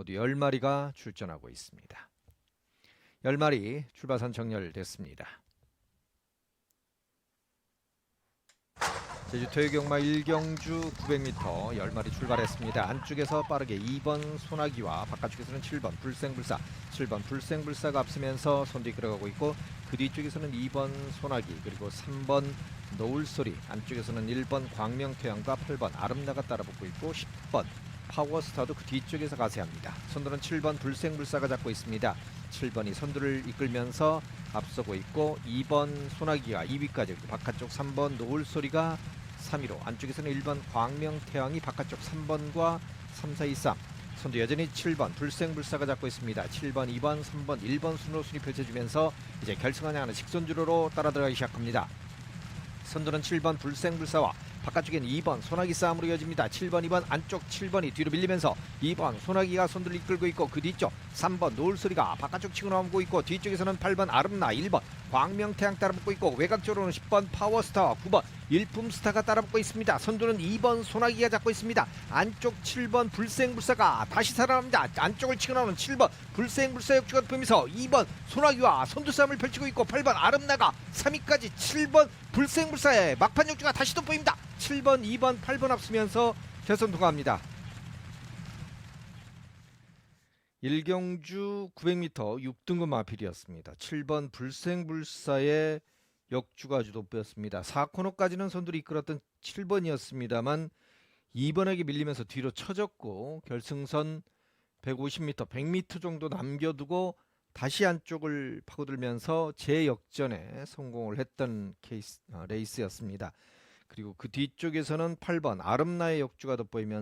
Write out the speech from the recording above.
모두 10마리가 출전하고 있습니다. 10마리 출발선 정렬됐습니다. 제주 토요경마 1경주 900m 10마리 출발했습니다. 안쪽에서 빠르게 2번 소나기와 바깥쪽에서는 7번 불생불사 7번 불생불사가 앞서면서 손뒤 끌어가고 있고 그 뒤쪽에서는 2번 소나기 그리고 3번 노을소리 안쪽에서는 1번 광명태양과 8번 아름다가 따라붙고 있고 10번 파워스타도 그 뒤쪽에서 가세합니다. 선두는 7번 불생불사가 잡고 있습니다. 7번이 선두를 이끌면서 앞서고 있고 2번 소나기가 2위까지 그리고 바깥쪽 3번 노을소리가 3위로 안쪽에서는 1번 광명태양이 바깥쪽 3번과 3, 4, 2, 3 선두 여전히 7번 불생불사가 잡고 있습니다. 7번, 2번, 3번, 1번 순으로 순위 펼쳐주면서 이제 결승을 향하는 직선주로로 따라 들어가기 시작합니다. 선두는 7번 불생불사와 바깥쪽엔 2번 소나기 싸움으로 이어집니다. 7번, 2번 안쪽 7번이 뒤로 밀리면서 2번 소나기가 선두를 이끌고 있고 그 뒤쪽 3번 노을소리가 바깥쪽 치고 나오고 있고 뒤쪽에서는 8번 아름나 1번 광명태양 따라붙고 있고 외곽쪽으로는 10번 파워스타와 9번 일품스타가 따라붙고 있습니다. 선두는 2번 소나기가 잡고 있습니다. 안쪽 7번 불생불사가 다시 살아납니다. 안쪽을 치고 나오는 7번 불생불사 역주가 뿜면서 2번 소나기와 선두 싸움을 펼치고 있고 8번 아름나가 3위까지 7번 불생불사의 막판 역주가 다시 돋보입니다. 7번, 2번, 8번 앞서면서 결선 통과합니다. 1경주 900m 6등급 마필이었습니다. 7번 불생불사의 역주가 아주 돋보였습니다. 4코너까지는 선두를 이끌었던 7번이었습니다만 2번에게 밀리면서 뒤로 쳐졌고 결승선 150m, 100m 정도 남겨두고 다시 안쪽을 파고들면서 재역전에 성공을 했던 케이스 어, 레이스였습니다. 그리고 그 뒤쪽에서는 8번 아름나의 역주가 돋보이면서